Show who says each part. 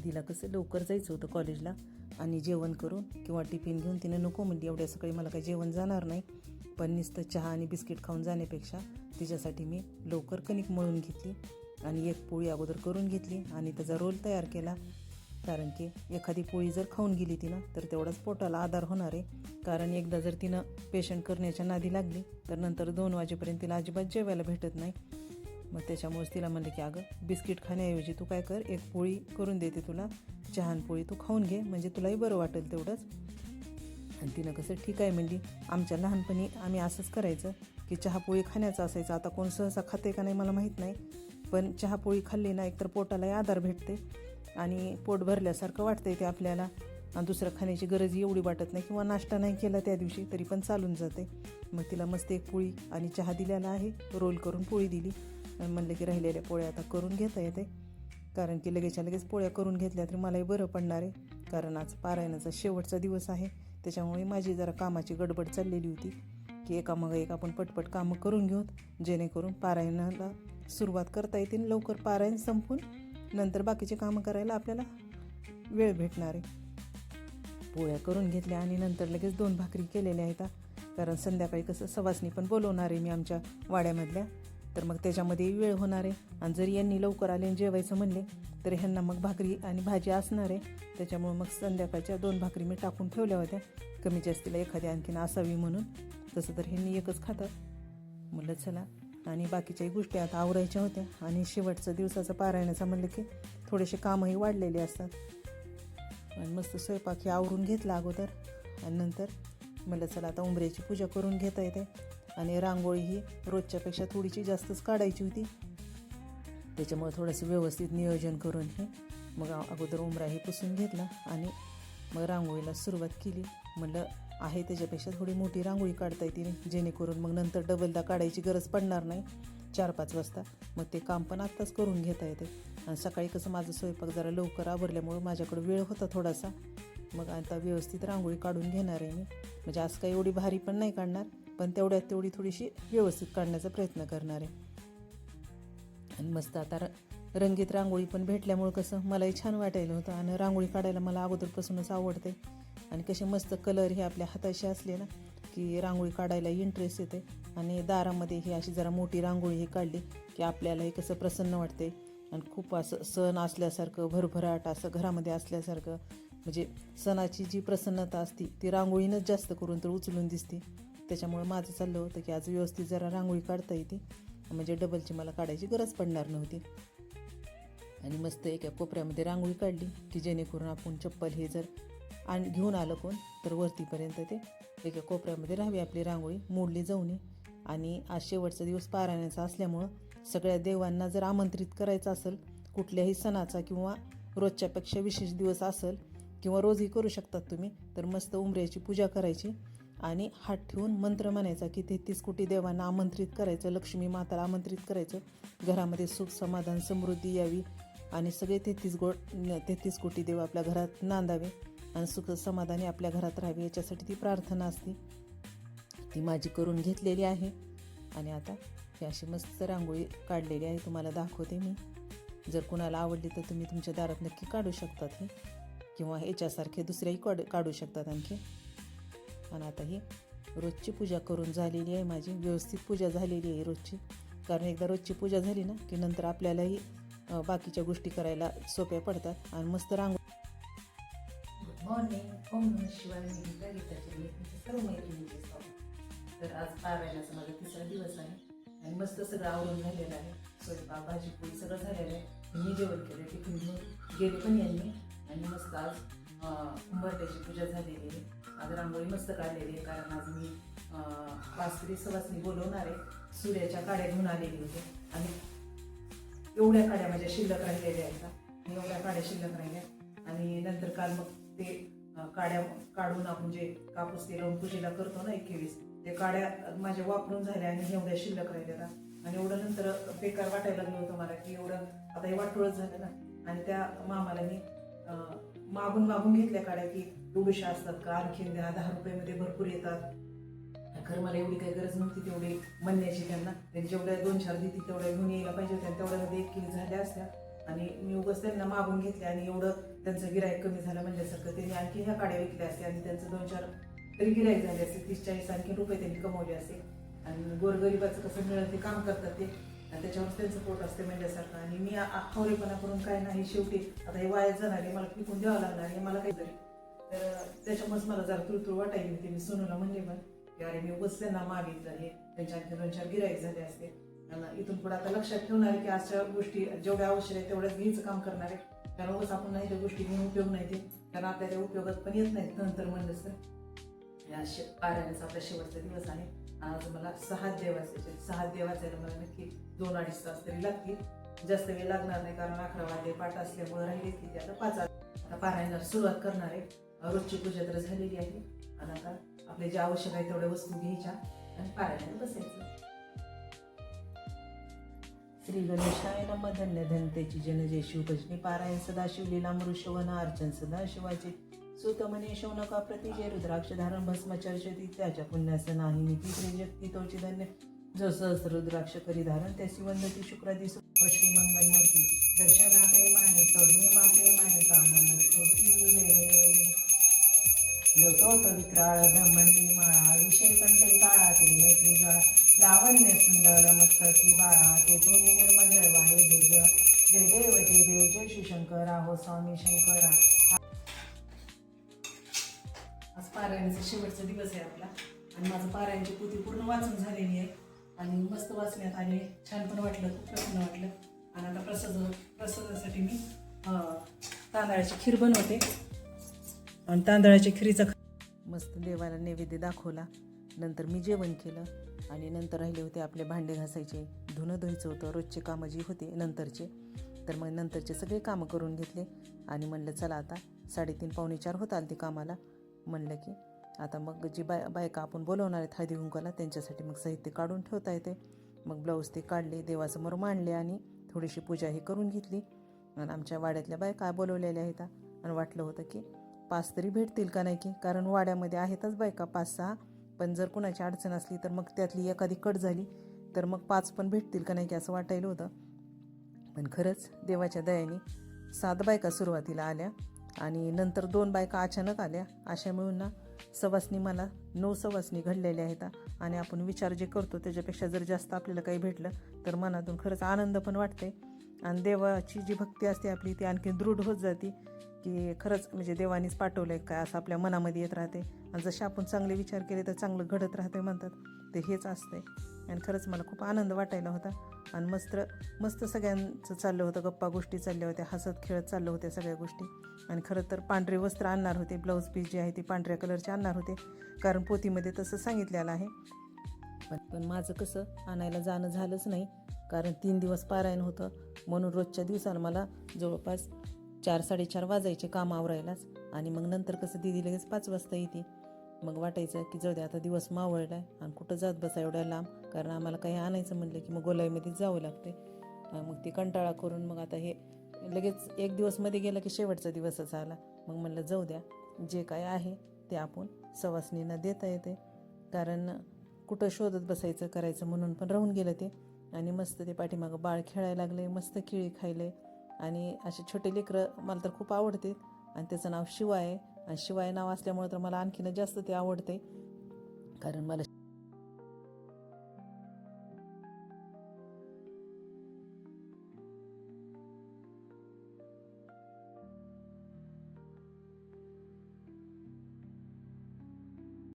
Speaker 1: विधीला कसं लवकर जायचं होतं कॉलेजला आणि जेवण करून किंवा टिफिन घेऊन तिने नको म्हणली एवढ्या सकाळी मला काही जेवण जाणार नाही. पण नुसतं चहा आणि बिस्किट खाऊन जाण्यापेक्षा तिच्यासाठी मी लवकर कणिक मळून घेतली आणि एक पोळी अगोदर करून घेतली आणि त्याचा रोल तयार केला. कारण की एखादी पोळी जर खाऊन गेली तिनं तर तेवढाच पोटाला आधार होणार आहे. कारण एकदा जर तिनं पेशंट करण्याच्या नादी लागली तर नंतर दोन वाजेपर्यंत तिला अजिबात जेवायला भेटत नाही. मग त्याच्यामुळेच तिला म्हणलं की अगं बिस्किट खाण्याऐवजी तू काय कर एक पोळी करून देते तुला. चहान पोळी तू खाऊन घे म्हणजे तुलाही बरं वाटेल तेवढंच. आणि तिनं कसं ठीक आहे म्हणली. आमच्या लहानपणी आम्ही असंच करायचं की चहापोळी खाण्याचं असायचं. आता कोण सहसा खाते का नाही मला माहीत नाही. पण चहापोळी खाल्ली ना एकतर पोटालाही आधार भेटते आणि पोट भरल्यासारखं वाटतंय ते आपल्याला. आणि दुसरं खाण्याची गरज एवढी वाटत नाही किंवा नाश्ता नाही केला त्या दिवशी तरी पण चालून जाते. मग तिला मस्त एक पोळी आणि चहा दिलेला आहे. रोल करून पोळी दिली. म्हणलं की राहिलेल्या पोळ्या आता करून घेता येते. कारण की लगेचच्या लगेच पोळ्या करून घेतल्या तरी मलाही बरं पडणार आहे. कारण आज पारायणाचा शेवटचा दिवस आहे. त्याच्यामुळे माझी जरा कामाची गडबड चाललेली होती. की एकामागं एक आपण पटपट कामं करून घेऊत जेणेकरून पारायणाला सुरुवात करता येतील लवकर पारायण संपून नंतर बाकीचे कामं करायला आपल्याला वेळ भेटणार आहे. पोळ्या करून घेतल्या आणि नंतर लगेच दोन भाकरी केलेल्या आहेत. कारण संध्याकाळी कसं सवासणी पण बोलवणार आहे मी आमच्या वाड्यामधल्या. तर मग त्याच्यामध्ये वेळ होणार आहे. आणि जर यांनी लवकर आले आणि जेवायचं म्हणले तर ह्यांना मग भाकरी आणि भाजी असणार आहे. त्याच्यामुळे मग संध्याकाळच्या दोन भाकरी मी टाकून ठेवल्या होत्या. कमी जास्तीला एखादी आणखीन असावी म्हणून. तसं तर ह्यांनी एकच खातात. म्हणलं चला. आणि बाकीच्याही गोष्टी आता आवरायच्या होत्या. आणि शेवटचा दिवसाचा पारायणाचा म्हणलं की थोडेसे कामही वाढलेले असतात. आणि मस्त स्वयंपाक हे आवरून घेतला अगोदर. आणि नंतर म्हणलं चला आता उंबऱ्याची पूजा करून घेता येते. आणि रांगोळी ही रोजच्यापेक्षा थोडीशी जास्तच काढायची होती. त्याच्यामुळे थोडंसं व्यवस्थित नियोजन करून हे मग अगोदर उंबरा हे पुसून घेतला आणि मग रांगोळीला सुरुवात केली. म्हटलं आहे त्याच्यापेक्षा थोडी मोठी रांगोळी काढता येते जेणेकरून मग नंतर डबलदा काढायची गरज पडणार नाही. चार पाच वाजता मग ते काम पण आत्ताच करून घेता येते. आणि सकाळी कसं माझा स्वयंपाक जरा लवकर आवरल्यामुळं माझ्याकडे वेळ होता थोडासा. मग आता व्यवस्थित रांगोळी काढून घेणार आहे मी. म्हणजे आज काही एवढी भारी पण नाही काढणार. पण तेवढ्यात तेवढी थोडीशी व्यवस्थित काढण्याचा प्रयत्न करणार आहे. आणि मस्त आता र रंगीत रांगोळी पण भेटल्यामुळं कसं मलाही छान वाटायला होतं आणि रांगोळी काढायला मला अगोदरपासूनच आवडते. आणि कसे मस्त कलर हे आपल्या हाताशी असले ना की रांगोळी काढायला इंटरेस्ट येते. आणि दारामध्ये ही अशी जरा मोठी रांगोळी ही काढली की आपल्यालाही कसं प्रसन्न वाटते. आणि खूप असं सण असल्यासारखं भरभराट असं घरामध्ये असल्यासारखं म्हणजे सणाची जी प्रसन्नता असती ती रांगोळीनंच जास्त करून तर उचलून दिसते. त्याच्यामुळे माझं चाललं होतं की आज व्यवस्थित जरा रांगोळी काढता येते. म्हणजे डबलची मला काढायची गरज पडणार नव्हती. आणि मस्त एका कोपऱ्यामध्ये रांगोळी काढली की जेणेकरून आपण चप्पल हे जर आण घेऊन आलं कोण तर वरतीपर्यंत ते एका कोपऱ्यामध्ये राहावी आपली रांगोळी मोडली जाऊ नये आणि आज शेवटचा दिवस पारायणाचा असल्यामुळं सगळ्या देवांना जर आमंत्रित करायचं असेल कुठल्याही सणाचा किंवा रोजच्यापेक्षा विशेष दिवस असेल किंवा रोजही करू शकतात तुम्ही तर मस्त उंबऱ्याची पूजा करायची. आणि हात ठेवून मंत्र म्हणायचा की तेहतीस कोटी देवांना आमंत्रित करायचं लक्ष्मी माताला आमंत्रित करायचं. घरामध्ये सुख समाधान समृद्धी यावी आणि सगळे तेहतीस गो तेहतीस कोटी देव आपल्या घरात नांदावे आणि सुख समाधानी आपल्या घरात राहावी याच्यासाठी ती प्रार्थना असते. ती माझी करून घेतलेली आहे आणि आता ही अशी मस्त रांगोळी काढलेली आहे तुम्हाला दाखवते मी. जर कुणाला आवडली तर तुम्ही तुमच्या दारात नक्की काढू शकतात हे. किंवा याच्यासारखे दुसऱ्याही काढू काढू शकतात आणखी. आणि आता ही रोजची पूजा करून झालेली आहे माझी. व्यवस्थित पूजा झालेली आहे रोजची. कारण एकदा रोजची पूजा झाली ना की नंतर आपल्यालाही बाकीच्या गोष्टी करायला सोप्या पडतात आणि मस्त रांग गुड मॉर्निंग ओम शिवाय. सर्व मैत्रिणींचे तर आज पारायणाचा माझा तिसरा दिवस आहे आणि मस्त सगळं आवरून झालेलं आहे. स्वयंपाक भाजी पोळी सगळं झालेलं आहे. मी जेवण केलं टिफिन घेऊन गेले पण यांनी. आणि मस्त आज उंबरट्याची पूजा झालेली आहे. आज रांगोळी मस्त काढलेली आहे कारण आज मी वासरी सवासनी बोलवणार आहे. सूर्याच्या काड्या घेऊन आलेली होते. आणि एवढ्या काड्या माझ्या शिल्लक राहिलेल्या आहेत. का एवढ्या काड्या शिल्लक राहिल्या. आणि नंतर काल मग ते काड्या काढून आपण जे कापूस ते लावून पूजेला करतो ना एकवीस ते काड्या माझ्या वापरून झाल्या आणि एवढ्या शिल्लक राहिल्या ना आणि एवढं नंतर बेकार वाटायला लागलं होतं मला की एवढं आता हे वाटोळच झालं ना. आणि त्या मामाला मी मागून मागून घेतल्या काड्या की एवढ्याशा असतात का? आणखीन द्या दहा रुपयामध्ये भरपूर येतात. खरं मला एवढी काही गरज नव्हती तेवढी म्हणण्याची त्यांना. त्यांनी जेवढ्या दोन चार देतील तेवढ्या घेऊन यायला पाहिजे होत्या तेवढ्यामध्ये एक किलो झाल्या असत्या. आणि मी उगाच त्यांना मागून घेतल्या आणि एवढं त्यांचं गिराईक कमी झालं म्हणल्यासारखं त्यांनी आणखी ह्या काड्या विकल्या असते आणि त्यांचं दोन चार तरी गिराईक झाले असते. तीस चाळीस आणखी रुपये त्यांनी कमवले असते आणि गोरगरिबाचं कसं मिळेल ते काम करतात ते. त्याच्यावर त्यांचं पोट असते म्हणल्यासारखं आणि मी आखवरेपणा करून काय नाही शेवटी आता हे वाया जाणार आहे मला पिकून द्यावं लागणार आहे मला काही तरी तर त्याच्यामुळेच मला जरा तुळतुळ वाटायली होती. मी सोनूला म्हणले पण की अरे मी बसले ना मागितलं हे त्यांच्या आणखी दोन चार गिराईक झाले असते. आणि इथून पुढे आता लक्षात ठेवणार आहे की अशा गोष्टी जेवढ्या आवश्यक आहे तेवढ्याच घ्यायचं काम करणार आहे. कारण उगाच आपण नाही त्या गोष्टी घेऊन उपयोग नाही ते. कारण आपल्या त्या उपयोगात पण येत नाहीत नंतर म्हणलंच तर. या शे पारायणाचा आपला शेवटचा दिवस आहे. आज मला सहा देवाचे सहा देवाचे मला नक्की दोन अडीच तास तरी लागतील. जास्त वेळ लागणार नाही कारण अकरा वाजे पाठ असल्यामुळे राहिले की ते आता पाच आता पारायणाला सुरुवात करणार आहे. रोजची पूजा तर झालेली आहे. आणि आता आपले जे आवश्यक आहे तेवढ्या वस्तू घ्यायच्या आणि पारायणाला बसायचं. श्री गणेशाय नम. धन्य धनतेची जन जय शिवभजनी पारायण सदा शिवलीला. मृषवन अर्चन सदा शिवाचे. सुत म्हणे शौनका प्रति जे रुद्राक्ष धारण भस्म चर्चती त्याच्या पुण्यास नाही निधी त्रिजक्ती तोची धन्य. जो सहस्र रुद्राक्ष करी धारण त्याची वंदती शुक्रादी श्री मंगल मूर्ती दर्शनाते माने सौम्य माते माने कामन स्तोत्री जय लोकोत विक्राळ ब्रह्मंडी माळा विषय कंठे काळा ते नेत्री गळा लावण्य सुंदर मस्तकी बाळा ते तुम्ही निर्मजळ वाहे दुज जय देव जय देव जय श्री शंकरा हो स्वामी शंकरा. आज पारायणाचा शेवटचा दिवस आहे आपला. आणि माझं पारायणची पोती पूर्ण वाचून झालेली आहे. आणि मस्त वाचण्यात आले. छान पण वाटलं खूप प्रसन्न वाटलं. आणि आता प्रसाद प्रसादासाठी मी तांदळाची खीर बनवते. आणि तांदळाच्या खिरीचा मस्त देवाला नैवेद्य दाखवला. नंतर मी जेवण केलं. आणि नंतर राहिले होते आपले भांडे घासायचे. धुणं धुवायचं होतं. रोजचे कामं जी होते नंतरचे. तर मग नंतरचे सगळे कामं करून घेतले. आणि म्हणलं चला आता साडेतीन पावणे चार होत आले ते कामाला. म्हणलं की आता मग जी बाय बायका आपण बोलवणार आहेत हळदी कुंकाला त्यांच्यासाठी मग साहित्य काढून ठेवता येते. मग ब्लाऊज ते काढले देवासमोर मांडले आणि थोडीशी पूजा ही करून घेतली. आणि आमच्या वाड्यातल्या बायका बोलवलेल्या आहेत. आणि वाटलं होतं की पाच तरी भेटतील का नाही की? कारण वाड्यामध्ये आहेतच बायका पाच सहा पण जर कुणाची अडचण असली तर मग त्यातली एखादी कट झाली तर मग पाच पण भेटतील का नाही की असं वाटायला होतं. पण खरंच देवाच्या दयाने सात बायका सुरुवातीला आल्या. आणि नंतर दोन बायका अचानक आल्या. अशा मिळून ना सवासनी मला नऊ सवासनी घडलेल्या आहेत. आणि आपण विचार जे करतो त्याच्यापेक्षा जर जास्त आपल्याला काही भेटलं तर मनातून खरंच आनंद पण वाटते. आणि देवाची जी भक्ती असते आपली ती आणखी दृढ होत जाते की खरंच म्हणजे देवानीच पाठवलं आहे काय असं आपल्या मनामध्ये येत राहते. आणि जसे आपण चांगले विचार केले तर चांगलं घडत राहते म्हणतात. ते हेच असते आणि खरंच मला खूप आनंद वाटायला होता. आणि मस्त मस्त सगळ्यांचं चाललं होतं गप्पा गोष्टी चालल्या होत्या हसत खेळत चाललं होत्या सगळ्या गोष्टी. आणि खरं तर पांढरे वस्त्र आणणार होते ब्लाऊज पीस जे आहे ते पांढऱ्या कलरचे आणणार होते कारण पोतीमध्ये तसं सांगितलेलं आहे. पण पण माझं कसं आणायला जाणं झालंच नाही कारण तीन दिवस पारायण होतं. म्हणून रोजच्या दिवसाला मला जवळपास चार साडेचार वाजायचे काम आवरायलाच. आणि मग नंतर कसं दिदी लगेच पाच वाजता येते. मग वाटायचं की जाऊ दे आता दिवस मावळला आहे आणि कुठं जात बसा एवढ्या लांब? कारण आम्हाला काही आणायचं म्हणलं की मग गोलाईमध्ये जावं लागते मग ती कंटाळा करून मग आता हे लगेच एक दिवसमध्ये गेलं गेला की शेवटचा दिवसच आला. मग म्हणलं जाऊ द्या जे काय आहे ते आपण सवासनींना देता येते. कारण कुठं शोधत बसायचं करायचं म्हणून पण राहून गेलं ते. आणि मस्त ते पाठीमागं बाळ खेळायला लागले मस्त केळी खायले आणि असे छोटे लेकरं मला तर खूप आवडते. आणि त्याचं नाव शिवा आहे. आणि शिवाय नाव असल्यामुळे तर मला आणखीन जास्त ते आवडते. कारण मला